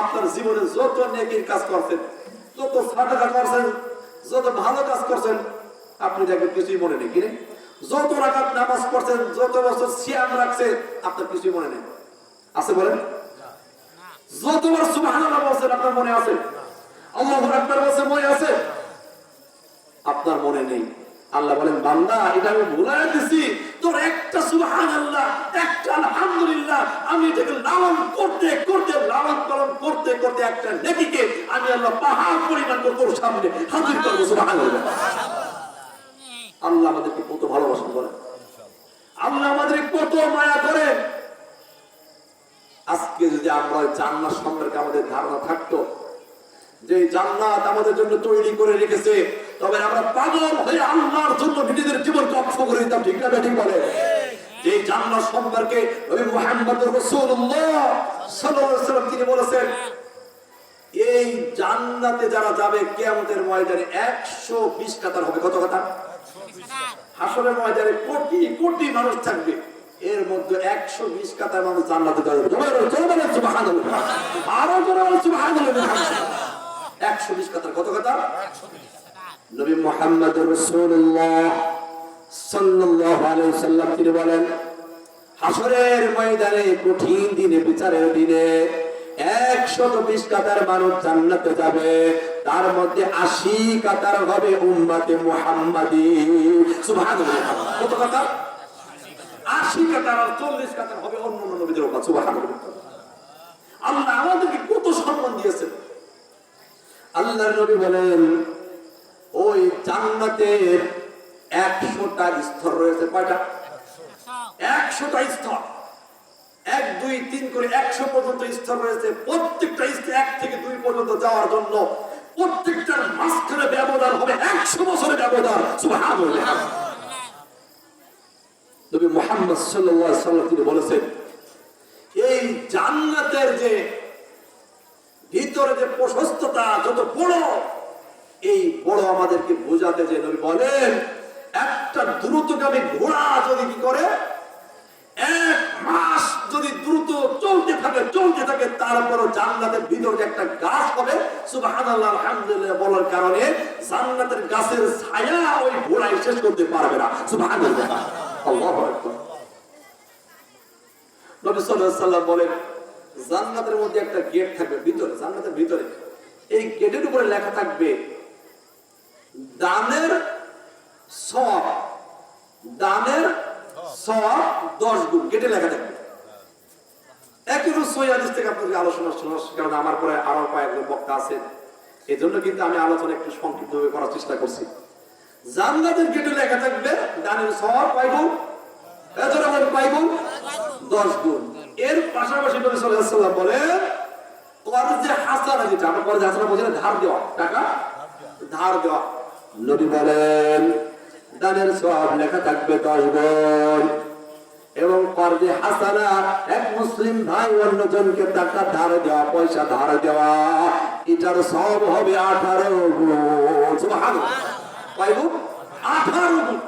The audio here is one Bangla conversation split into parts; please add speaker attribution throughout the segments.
Speaker 1: আপনার জীবনে যত নেকির কাজ করছেন, যত সাদাকা করছেন, যত ভালো কাজ করছেন, আপনি দেখবেন কিছুই মনে নেই কিনে যত রাকাত নামাজ পড়ছেন, যত বছর সিয়াম রাখছেন, আপনার কিছুই মনে নেই। আছে বলেন? যতবার সুবহানাল্লাহ বলছেন, আপনার মনে আছে? আল্লাহু আকবার বলছেন মনে আছে? আপনার মনে নেই। আল্লাহ বলেন, বান্দা, এটা আমি ভুলাই দিছি তোর একটা সুবহান আল্লাহ একটা আলহামদুলিল্লাহ। আমি এটাকে লালন করতে করতে, লালন পালন করতে করতে একটা নেকিকে আমি আল্লাহ পাহাড় পরিমাণ করে তোর সামনে। হাজির করব সুবহান আল্লাহ আমাদেরকে কত ভালোবাসেন বলেন আল্লাহ আমাদের কত মায়া করেন আজকে যদি আমরা ওই জান্নাত সম্পর্কে আমাদের ধারণা থাকতো যে জান্নাত আমাদের জন্য তৈরি করে রেখেছে তবে আমরা পাগল হয়ে আল্লাহর জন্য নিজেদের জীবন কক্ষ করে দিতাম, ঠিক না ঠিক বলে? যে জান্নাত সম্পর্কে নবী মুহাম্মদ রাসূলুল্লাহ সাল্লাল্লাহু আলাইহি তিনি বলেছেন, এই জান্নাতে যারা যাবে, কিয়ামতের ময়দানে 120 কাতার হবে। কত কাতার? হাসরের ময়দানে কোটি কোটি মানুষ থাকবে। এর মধ্যে একশো বিশ কাতার মানুষ জান্নাতে যাবে। আরও জোরে বলো, সুবহানাল্লাহ। একশো বিশ কাতার কত কাতার? নবী মোহাম্মদ রসুল্লাহ আলাইহি সাল্লাম তিনি বলেন হাসরের ময়দানে কঠিন দিনে, বিচারের দিনে সুবহানাল্লাহ। আল্লাহ কত নবী বলেন ওই জান্নাতের একশোটা স্তর রয়েছে। কয়টা? একশোটা স্তর। এক, দুই, তিন করে একশো পর্যন্ত স্তর রয়েছে। প্রত্যেকটা স্তর এক থেকে দুই পর্যন্ত যাওয়ার জন্য প্রত্যেকটার মাঝখানে ব্যবধান হবে একশো বছরের ব্যবধান। নবী মুহাম্মদ আলাইহি সাল্লাম তিনি বলেছেন, এই জান্নাতের যে ভিতরে যে প্রশস্ততা, যত বড় এই বড় আমাদেরকে বোঝাতে যে নবী বলেন, একটা দ্রুতগামী ঘোড়া যদি কি করে, এক মাস যদি দ্রুত চলতে থাকে চলতে থাকে, তারপরও জান্নাতের ভিতরে একটা গাছ হবে বলার কারণে জান্নাতের গাছের ছায়া ওই ঘোড়ায় শেষ করতে পারবে না। সুবহানাল্লাহ। বলেন, জান্নাতের মধ্যে একটা গেট থাকবে, ভিতরে, জান্নাতের ভিতরে। এই গেটের উপরে লেখা থাকবে দানের সব দানের সব দশ গুণ গেটে লেখা থাকবে। একটু সই হাদিস থেকে আপনাদের আলোচনা শোনা কারণ আমার পরে আরও কয়েকজন বক্তা আছেন। এই জন্য কিন্তু আমি আলোচনা একটু সংক্ষিপ্ত ভাবে করার চেষ্টা করছি। জান্নাতের গেটে লেখা থাকবে দানের সব পাইব আমি পাইব দশ গুণ। এর পাশাপাশি নবী সাল্লাল্লাহু বলেন কর্জে হাসানা যেটা আমরা কর্জে হাসানা বলছি না, ধার দেওয়া। টাকা? ধার দেওয়া। নবী বলেন, দানের সব লেখা থাকবে দশ গুণ। এবং কর্জে হাসানা, এক মুসলিম ভাই অন্যজনকে টাকা ধার দেওয়া, পয়সা ধার দেওয়া, এটার সব হবে আঠারো গুণ। আঠারো গুণ।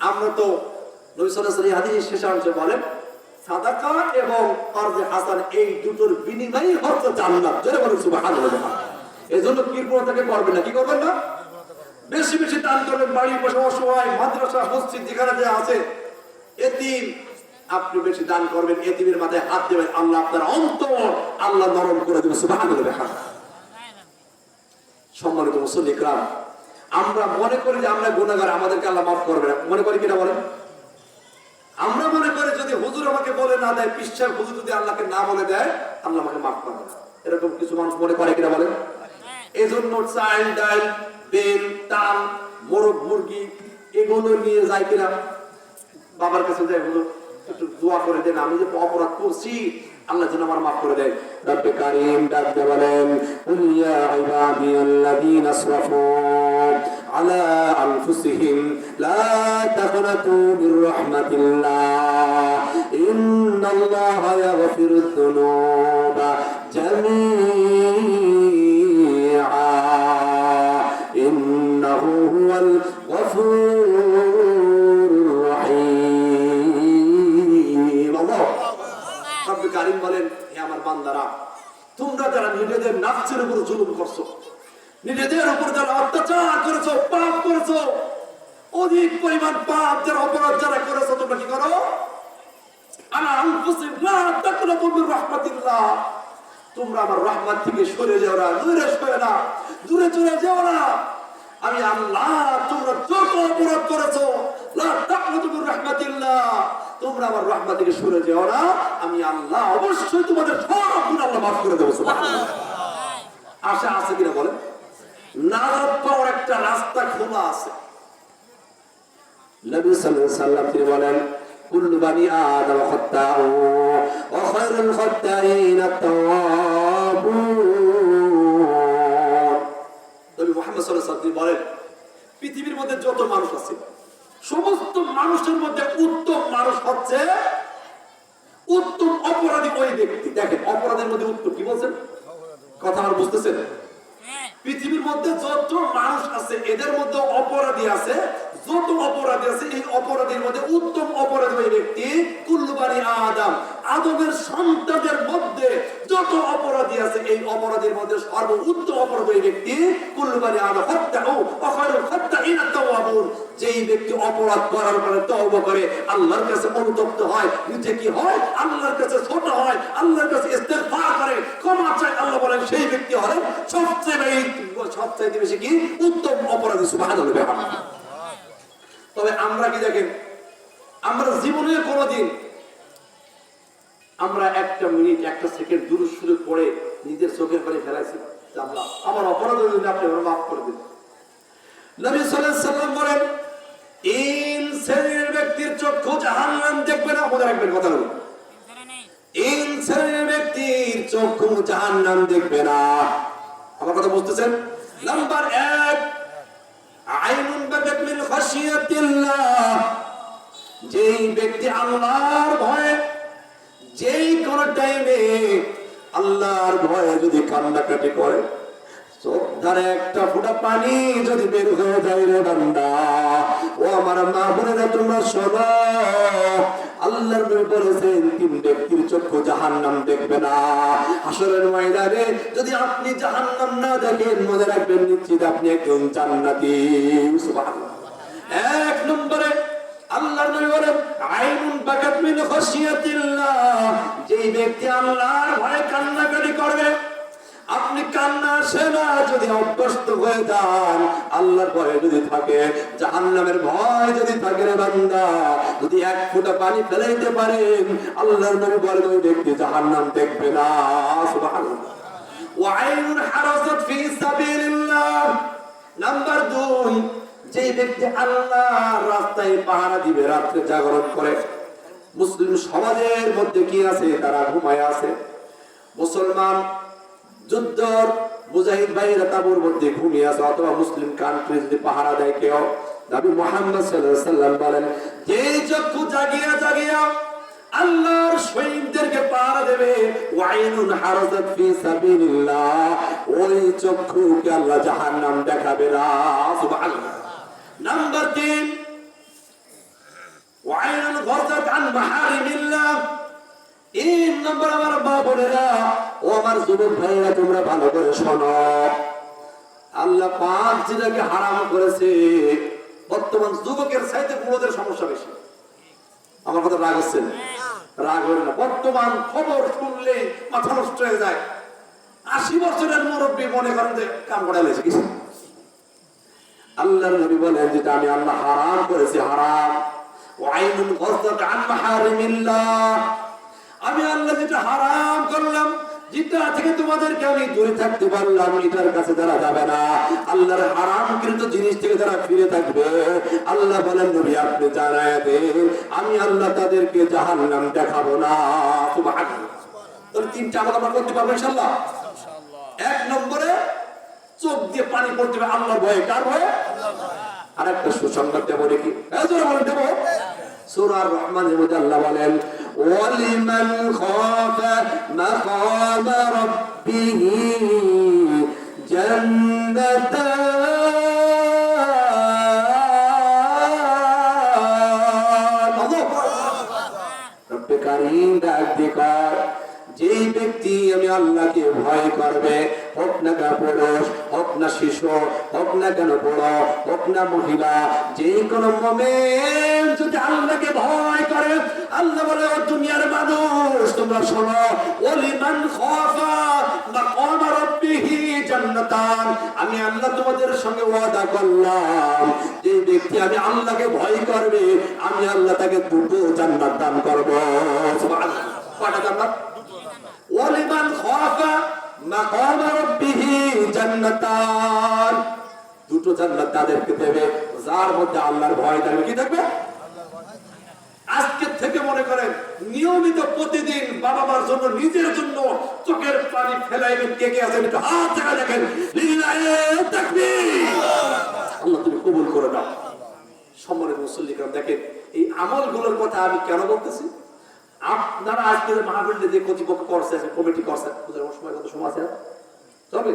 Speaker 1: আমরা তো নবী হাদিস শেষ অংশে বলেন, সাদাকা এবং কর্জে হাসান এই দুটোর বিনিময়ই হচ্ছে জান্নাত। জোরে বলুন, সুবহানাল্লাহ। এজন্য কৃপণতাকে করবেন না, কি করবেন না? বেশি বেশি দান করবেন বাড়ির পাশে অসহায় মাদ্রাসা মসজিদ যেখানে যে আছে এতিম আপনি বেশি দান করবেন এতিমের মাথায় হাত দেবেন আল্লাহ আপনার অন্তর আল্লাহ নরম করে দেবে সুবহানাল্লাহ সম্মানিত মুসল্লি আমরা মনে করি যে আমরা গুণাগার আমাদেরকে আল্লাহ মাফ করবে না মনে করি কিনা বলেন? আমরা মনে করি যদি হুজুর আমাকে বলে না দেয় পিসার হুজুর যদি আল্লাহকে না বলে দেয় আল্লাহ আমাকে মাফ করবে এরকম কিছু মানুষ মনে করে কিনা বলেন? এই জন্য চাল ডাল বেল তাল, মোরগ, মুরগি, এগুলো নিয়ে যায় কিনা, বাবার কাছে হুজুর একটু দোয়া করে দেন, আমি যে অপরাধ করছি, আল্লাহ যেন আমার মাফ করে দেয়। রব্বে ডাকতে বলেন ইয়া ইবাদিয়াল্লাযীনা আসরাফু আলা আনফুসিহিম, লা মির রাহমাতিল্লাহ, ইন্নাল্লাহা যুনুবা কারিম বলেন, হে আমার বান্দারা, তোমরা যারা নিজেদের নাফসের উপর জুলুম করছ, নিজেদের উপর যারা অত্যাচার করেছ, পাপ করেছ, অধিক পরিমাণ পাপ যারা অপরাধ যারা করেছ, তোমরা কি করো? তোমরা আমার রহমত থেকে সরে যাও না, দূরে সরে না, দূরে চলে যাও না। আমি আল্লাহ তোমরা যত অপরাধ করেছ রাহমাতিল্লাহ। তোমরা আমার রহমত থেকে সরে যাও না আমি আল্লাহ অবশ্যই তোমাদের সব গুণ আল্লাহ মাফ করে দেবো আশা আছে কিনা বলেন? নাজাত পাওয়ার একটা রাস্তা খোলা আছে। নবী সাল্লাল্লাহু আলাইহি সাল্লাম তিনি বলেন কুল্লু বানি আদম খাত্তাউ ওয়া খায়রুল খাত্তাইন আত-তাওয়াবুন যত মানুষ আছে সমস্ত মানুষের মধ্যে উত্তম মানুষ হচ্ছে উত্তম অপরাধী ওই ব্যক্তি। দেখেন অপরাধের মধ্যে উত্তম কি বলছেন? কথা আর বুঝতেছেন? পৃথিবীর মধ্যে যত মানুষ আছে এদের মধ্যে অপরাধী আছে যত অপরাধী আছে, এই অপরাধীর মধ্যে উত্তম অপরাধী ব্যক্তি কুল্লুবাড়ি আদম। আদমের সন্তানদের মধ্যে যত অপরাধী আছে, এই অপরাধীর মধ্যে সর্ব উত্তম অপরাধী ব্যক্তি কুল্লুবাড়ি আদম। হত্যা ও অখায়রুল হত্যা ইনা তাওয়াবুন। যেই ব্যক্তি অপরাধ করার পরে তওবা করে, আল্লাহর কাছে অনুতপ্ত হয় নিজে কি হয়? আল্লাহর কাছে ছোট হয়, আল্লাহর কাছে ইস্তেগফার করে, ক্ষমা চায়, আল্লাহ বলেন, সেই ব্যক্তি হলেন সবচেয়ে বেশি সবচেয়ে বেশি কি? উত্তম অপরাধী, সুবহানাল্লাহ তবে আমরা কি দেখেন? আমরা জীবনে কোনোদিন আমরা একটা মিনিট, একটা সেকেন্ড দূর শুরু করে নিজের চোখের পানি ফেলাইছি। আমার অপরাধের জন্য আপনি মাফ করে দিন। নবী সাল্লাম বলেন, তিন শ্রেণির ব্যক্তির চক্ষু জাহান্নাম দেখবে না? মনে রাখবেন কথা বলুন তিন শ্রেণির ব্যক্তির চক্ষু জাহান্নাম দেখবে না। আমার কথা বুঝতেছেন? নাম্বার এক যেই ব্যক্তি আল্লাহর ভয়ে যেই কোন টাইমে আল্লাহর ভয়ে যদি কান্নাকাটি করে যদি চক্ষু জাহান্নাম দেখবে না। হাসরের ময়দানে যদি আপনি জাহান্নাম না দেখেন, মনে রাখবেন নিশ্চিত আপনি একজন জান্নাতি। সুবহানাল্লাহ। এক নম্বরে আল্লাহর নবী বলেন, আইনুন বাকাত মিন খাশিয়াতিল্লাহ। যেই ব্যক্তি আল্লাহর ভয়ে কান্নাকাটি করবে, আপনি কান্না আসে যদি অভ্যস্ত হয়ে যান, আল্লাহর ভয়ে যদি থাকে, জাহান্নামের ভয় যদি থাকে রে বান্দা, যদি এক ফোঁটা পানি ফেলাইতে পারেন, আল্লাহর নবী বলেন, ওই ব্যক্তি জাহান্নাম দেখবে না। সুবহানাল্লাহ। ওয়াইনুন হারাসাত ফি সাবিলিল্লাহ। যে ব্যক্তি আল্লাহর রাস্তায় পাহারা দিবে, রাত্রে জাগরণ করে, মুসলিম সমাজের মধ্যে কি আছে? তারা ঘুমায় আছে। মুসলমান যুদ্ধর মুজাহিদ ভাইরা তাবুর মধ্যে ঘুমিয়ে আছে, অথবা মুসলিম কান্ট্রি যদি পাহারা দেয় কেউ, নবী মুহাম্মদ সাল্লাম বলেন, যে চক্ষু জাগিয়া জাগিয়া আল্লাহর শহীদদেরকে পাহারা দেবে ওয়াইনুন হারাজাত ফি সাবিলিল্লাহ, ওই চক্ষুকে আল্লাহ জাহান্নাম দেখাবে না, সুবহানাল্লাহ। নাম্বার 3 ওয়াইনুন গজাত আন মাহারিমিল্লাহ তিন নম্বর আমার মা বোনেরা ও আমার যুবক ভাইরা তোমরা ভালো করে শোনো। আল্লাহ পাঁচ যেটাকে হারাম করেছে, বর্তমান যুবকের সাইতে বুড়োদের সমস্যা বেশি। আমার কথা রাগ হচ্ছে না? রাগ হল না। বর্তমান খবর শুনলে মাথা নষ্ট হয়ে যায়। আশি বছরের মুরব্বী মনে করেন যে কাম করে লেছে কিছু আল্লাহর নবী বলেন যেটা আমি আল্লাহ হারাম করেছি, হারাম। ওয়াইনুন আন মাহারিমিল্লাহ। আমি আল্লাহ যেটা হারাম করলাম থেকে তোমাদেরকে আমি দূরে থাকতে পারলাম, এটার কাছে তারা যাবে না। আল্লাহর জিনিস থেকে তারা ফিরে থাকবে, আল্লাহ বলেন, নবী, আপনি জানায় দেন, আমি আল্লাহ তাদেরকে জাহান্নাম দেখাবো না। সুবহানাল্লাহ। তিনটা আমরা করতে পারব ইনশাআল্লাহ। এক নম্বরে চোখ দিয়ে পানি পড়তে হবে আল্লাহর ভয়ে। কার ভয়ে? আর একটা সুসংবাদ দেবো নাকি দেবো। সুরার রহমানের মধ্যে আল্লাহ বলেন, ওয়ালিমান খাফা মাকাম রাব্বিহি জান্নাতান। রব্বে কারীম, ডাক দিকার ব্যক্তি আমি আল্লাহকে ভয় করবে, হোক না হোক না শিশু হোক না কেন বড় হোক না মহিলা, যে কোনো মোমেন্ট যদি আল্লাহকে ভয় করে, আল্লাহ বলে, ও দুনিয়ার মানুষ, তোমরা শোনো ওলিমান খাফা মাকাম রাব্বিহি জান্নাতান। আমি আল্লাহ তোমাদের সঙ্গে ওয়াদা করলাম, যে ব্যক্তি আমি আল্লাহকে ভয় করবে, আমি আল্লাহ তাকে দুটো জান্নাত দান করব। কয়টা জান্নাত? ওয়ালিমান খাফা দুটো জান্নাত তাদেরকে দেবে, যার মধ্যে আল্লাহর ভয় থাকবে। কি থাকবে? আজকে থেকে মনে করেন, নিয়মিত প্রতিদিন বাবা মার জন্য, নিজের জন্য চোখের পানি ফেলাইবেন কে কে আছেন? একটু হাত দেখা দেখেন। আল্লাহ তুমি কবুল করে নাও। সম্মানিত মুসল্লিকরাম দেখেন, এই আমলগুলোর কথা আমি কেন বলতেছি? আপনারা আজকে যে মাহফিলটা যে কর্তৃপক্ষ করছে কমিটি করছে সময় কত সময় আছে? চলবে?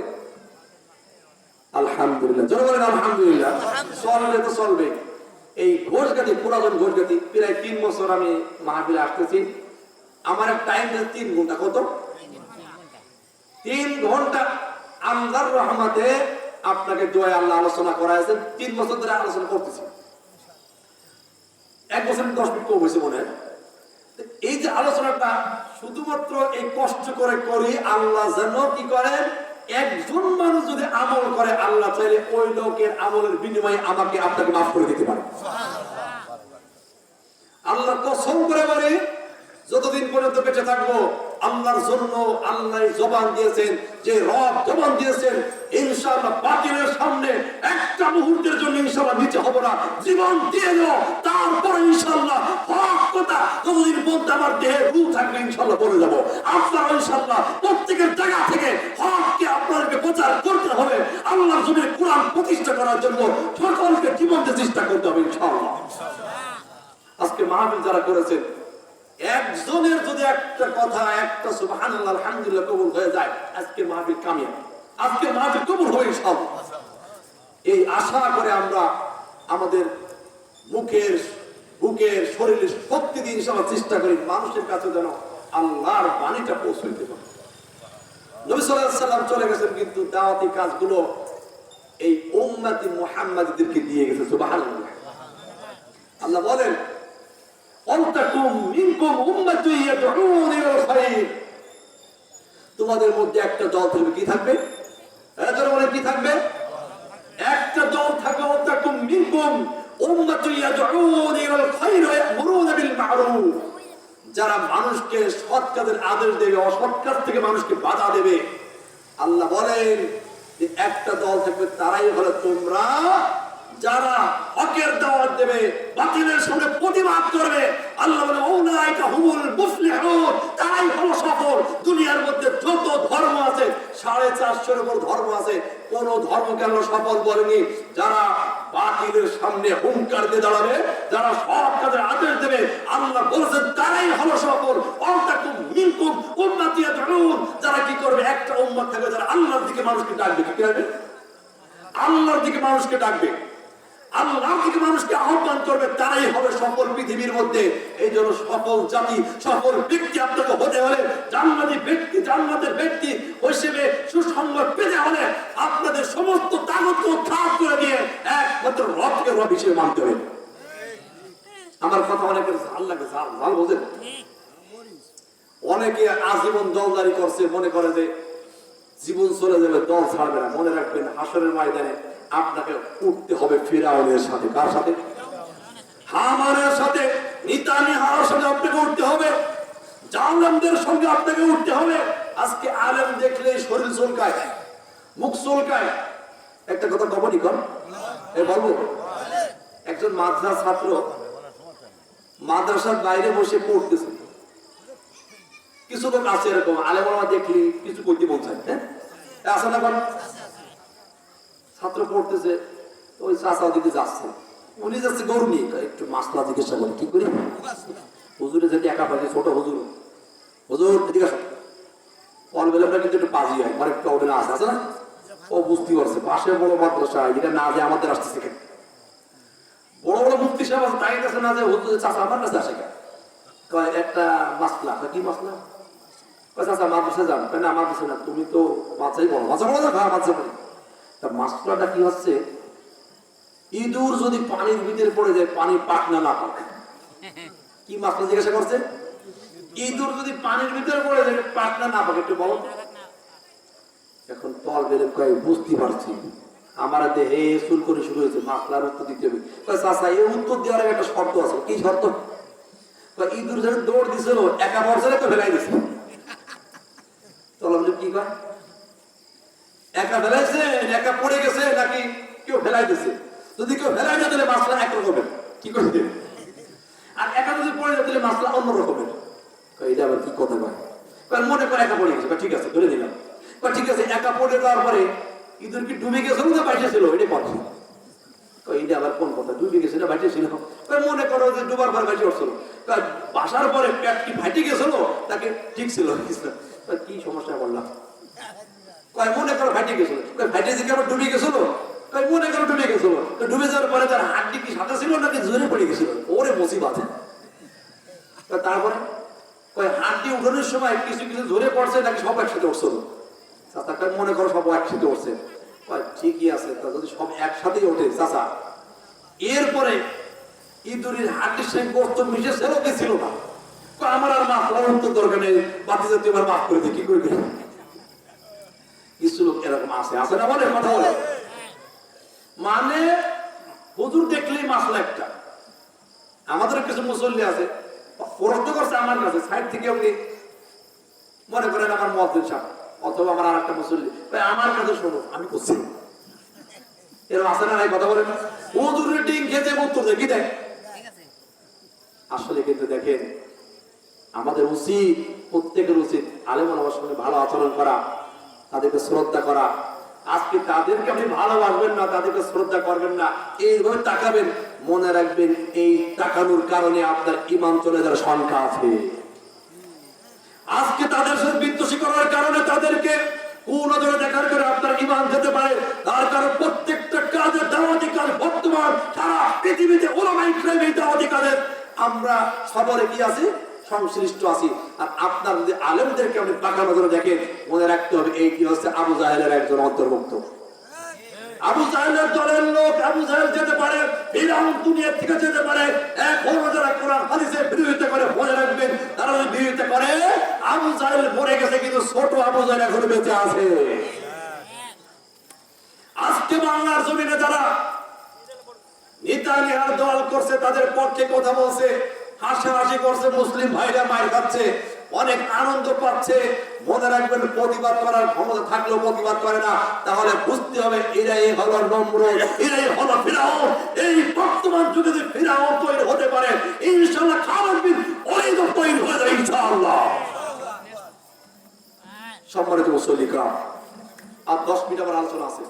Speaker 1: আলহামদুলিল্লাহ। বলেন আলহামদুলিল্লাহ, চললে তো চলবে। এই পুরাতন প্রায় তিন বছর আমি মাহফিলে আসতেছি। আমার টাইম তিন ঘণ্টা কত? তিন ঘণ্টা আল্লাহর রহমতে আপনাকে দোয়া আল্লাহ আলোচনা করা হয়েছে। তিন বছর ধরে আলোচনা করতেছি। এক বছর দশ মিনিট কম হয়েছে মনে হয়। এই যে আলোচনাটা শুধুমাত্র এই কষ্ট করে করি আল্লাহ যেন কি করেন? একজন মানুষ যদি আমল করে আল্লাহ চাইলে ওই লোকের আমলের বিনিময়ে আমাকে আপনাকে মাফ করে দিতে পারে। আল্লাহ কসম করে বলে যতদিন পর্যন্ত বেঁচে থাকব, আল্লাহর জন্য আল্লাহ জবান দিয়েছেন যে রব জবান দিয়েছেন, ইনশাআল্লাহ বাতিলের সামনে একটা মুহূর্তের জন্য ইনশাআল্লাহ নিচে হব না। জীবন দিয়ে দাও তারপরে ইনশাআল্লাহ কথা আমার দেহে বলে প্রত্যেকের জায়গা থেকে হককে আপনাদেরকে প্রচার করতে হবে, আল্লাহর কোরআন প্রতিষ্ঠা করার জন্য সকলকে জীবনকে চেষ্টা করতে হবে, ইনশাআল্লাহ। আজকে মাহফিল যারা করেছেন একজনের যদি একটা কথা, একটা সুবহানাল্লাহ, আলহামদুলিল্লাহ কবুল হয়ে যায়, আজকে মাহফিল কামিয়াব। আজকে মাহফিল কবুল হয়ে সব এই আশা করে আমরা আমাদের মুখের, বুকের শরীরের শক্তি দিয়ে ইনশাআল্লাহ চেষ্টা করি মানুষের কাছে যেন আল্লাহর বাণীটা পৌঁছে দিতে পারে। নবী আলাইহি সাল্লাম চলে গেছেন, কিন্তু দাওয়াতি কাজগুলো এই উম্মতি মুহাম্মাদীদেরকে দিয়ে গেছে, সুবহানাল্লাহ। আল্লাহ বলেন অন্তকুম মিনকুম উম্মাতু ইয়াদউন ইলাল খায়র তোমাদের মধ্যে একটা দল থাকবে, কি থাকবে? এদের কি থাকবে? একটা দল থাকবে যারা মানুষকে সৎ কাজের আদেশ দেবে, অসৎ কাজ থেকে মানুষকে বাধা দেবে। আল্লাহ বলেন একটা দল থাকবে, তারাই হলো তোমরা যারা হকের দাওয়াত দেবে, বাতিলের সঙ্গে প্রতিবাদ করবে, আল্লাহ বলে ওলাইকা হুমুল মুফলিহুন। তারাই হলো সফল। দুনিয়ার মধ্যে যত ধর্ম আছে, সাড়ে চারশোর উপর ধর্ম আছে, কোন ধর্মকে আল্লাহ সফল বলেনি? যারা বাতিলের সামনে হুঙ্কার দিয়ে দাঁড়াবে, যারা সব কাজের আদেশ দেবে, আল্লাহ বলেছেন, তারাই হলো সফল। অন্তাকুম মিনকুম উম্মাতি ইয়াদউন। যারা কি করবে? একটা উম্মত থাকবে, যারা আল্লাহর দিকে মানুষকে ডাকবে। কি আল্লাহর দিকে মানুষকে ডাকবে। আল্লাহর দিকে মানুষকে আহ্বান করবে, তারাই হবে সকল পৃথিবীর মধ্যে। এই জন্য সকল জাতি সকল ব্যক্তি আপনাকে হতে হলে জান্নাতি ব্যক্তি, জান্নাতের ব্যক্তি হিসেবে সুসংবাদ পেতে হলে আপনাদের সমস্ত তাগতকে উদ্ধার করে দিয়ে একমাত্র রবকে রব হিসেবে মানতে হবে। আমার কথা অনেকের ভালো লাগে জাল জাল অনেকে আজীবন দলদারি করছে, মনে করে যে জীবন চলে যাবে, দল ছাড়বে না। মনে রাখবেন, হাসরের ময়দানে আপনাকে উঠতে হবে ফিরাউনের সাথে। কার সাথে? হামানের সাথে। নিতানি হাওয়ার সাথে আপনাকে উঠতে হবে। জালামদের সঙ্গে আপনাকে উঠতে হবে। আজকে আলেম দেখলে শরীর চলকায়, মুখ চলকায়। একটা কথা কবনি কর এ বলব? একজন মাদ্রাস ছাত্র মাদ্রাসার বাইরে বসে পড়তেছে। কিছু লোক আছে এরকম আলেমা দেখলি কিছু করতে বলছেন হ্যাঁ? আসে না ছাত্র পড়তেছে, ওই চাষা দিকে যাচ্ছে। উনি যাচ্ছে গরু নিয়ে। একটু মাসলা জিজ্ঞাসা করে কি করি? হুজুরে যদি একা পাখি ছোট হুজুর। হুজুর, এদিকে আসো। অল বেলাটা কিন্তু একটু বাজি হয় মানে একটু ওখানে আসে আছে না? ও বুঝতে পারছে। পাশে বড় মাদ্রাসা, এটা না যে আমাদের আসতেছে কেন বড় বড় মুক্তি সাহেব আছে, তাই কাছে না যে হুজুর চাষা আমার কাছে আসে কেন? একটা মাসলা। কি মাসলা? চাচা মাদ্রাসা যান। কয়, না মাদ্রাসা না, তুমি তো মাছাই বলো মাছা বলো না? খা মাছা বলো তা কি হচ্ছে? ইঁদুর যদি পানির ভিতরে পড়ে যায়, পানি পাকনা না পাক কি মাছটা জিজ্ঞাসা করছে? ইঁদুর যদি পানির ভিতরে পড়ে যায় পাকনা না পাক একটু বলো। এখন তল বেড়ে বুঝতে পারছি। আমার দেহে করে শুরু হয়েছে উত্তর দিতে হবে। চাচা এই উত্তর দেওয়ার একটা শর্ত আছে। কি শর্ত? ইঁদুর যেন দৌড় দিছিল, একা বছরে তো ফেলাই দিছিল তখন কি একা ফেলাইছে একা পড়ে গেছে নাকি কেউ ফেলাই দিছে? যদি কেউ ফেলাই না তাহলে মাসলা এক রকমের। কি করবে? আর একা যদি পড়ে যায় তাহলে মাসলা অন্য রকমের। কয়, এটা আবার কি কথা কয়? মনে করে একা পড়ে গেছে। ঠিক আছে ধরে কয়, ঠিক আছে একা পড়ে যাওয়ার পরে ইঁদুর কি ডুবে গেছিল না বাইরে ছিল এটা পড়ছে এটা আবার কোন কথা? ডুবে গেছিল বাইরে ছিল? মনে করো যে ডুবার পর বাইরে উঠছিল। বাসার পরে পেট কি ফাইটে গেছিল? তাকে ঠিক ছিল। কি সমস্যা বললাম মনে করো গেছিল। ফাইটে দিকে আবার ডুবে গেছিল? কয়, মনে করো ডুবে গেছিল। ডুবে যাওয়ার পরে তার হাড্ডি কি সাথে ছিল নাকি জোরে পড়ে গেছিল? ওরে মুসিবাত। তারপরে কয় হাড্ডি উঠানোর সময় কিছু কিছু ধরে পড়ছে, নাকি সব একসাথে উঠছিল চাচা মনে করো সব একসাথে উঠছে। ঠিকই আছে, তা যদি সব একসাথেই ওঠে, চাচা। এরপরে ইঁদুরের হাড্ডির সঙ্গে গোস্ত মিশে সেরও কি ছিল না। আমার আর মাফ করার দরকার নেই। বাতি জাতীয় মাফ করে দিই কি করবি? কিছু লোক এরকম আছে। আছে না বলে কথা বলে? মানে হুজুর দেখলেই মাসলা একটা। আমাদের কিছু মুসল্লি আছে, প্রশ্ন করছে আমার কাছে, সাইড থেকে আপনি মনে করেন আমার মদ্দিন সাহেব, অথবা আমার আর একটা মুসল্লি আমার কাছে শোনো, আমি করছি। এরকম আছে না কথা বলেন না হুজুরের ডিং খেতে উত্তর কি দেয়? আসলে কিন্তু দেখেন, আমাদের উচিত, প্রত্যেকের উচিত আলেম আমার সঙ্গে ভালো আচরণ করা। তাদেরকে শ্রদ্ধা করা। আজকে তাদেরকে আপনি ভালোবাসবেন না, তাদেরকে শ্রদ্ধা করবেন না, এইভাবে তাকাবেন, মনে রাখবেন এই তাকানোর কারণে আপনার ইমান চলে যাওয়ার সংখ্যা আছে। আজকে তাদের সাথে বিদ্বেষী করার কারণে তাদেরকে কুনজরে দেখার করে আপনার ইমান যেতে পারে, তার কারণ প্রত্যেকটা কাজের দাওয়াতি কাজ বর্তমান সারা পৃথিবীতে দাওয়াতি কাজের আমরা সবরে কি আছি? সংশ্লিষ্ট আছি। আর আপনার যদি আলেমদেরকে আপনি পাকা নজরে দেখেন, মনে রাখতে হবে এইটি হচ্ছে? আবু জাহেলের একজন অন্তর্ভুক্ত। আবু জাহেলের দলের লোক আবু জাহেল যেতে পারে দুনিয়া থেকে যেতে পারে। যারা কোরআন বিরোধিতা করে, মনে রাখবেন, তারা যদি বিরোধিতা করে, আবু জাহেল মরে গেছে, কিন্তু ছোট আবু জাহেল এখন বেঁচে আছে। আজকে বাংলার জমিনে যারা নেতানিয়ার দল করছে, তাদের পক্ষে কথা বলছে। হাসাহাসি করছে, মুসলিম ভাইরা মায়ের খাচ্ছে, অনেক আনন্দ পাচ্ছে। মনে রাখবেন, প্রতিবাদ করার ক্ষমতা থাকলেও প্রতিবাদ করে না। তাহলে বুঝতে হবে, এরাই হলো নম্র এরাই হলো ফিরাও এই বর্তমান যুগে যদি ফিরাও তৈরি হতে পারে। ইনশাল্লাহ খারাপ দিন তো তৈরি হয়ে যাবে, ইনশাআল্লাহ। সম্মানিত মুসল্লিকরা আর দশ মিনিট আমার আলোচনা আছে।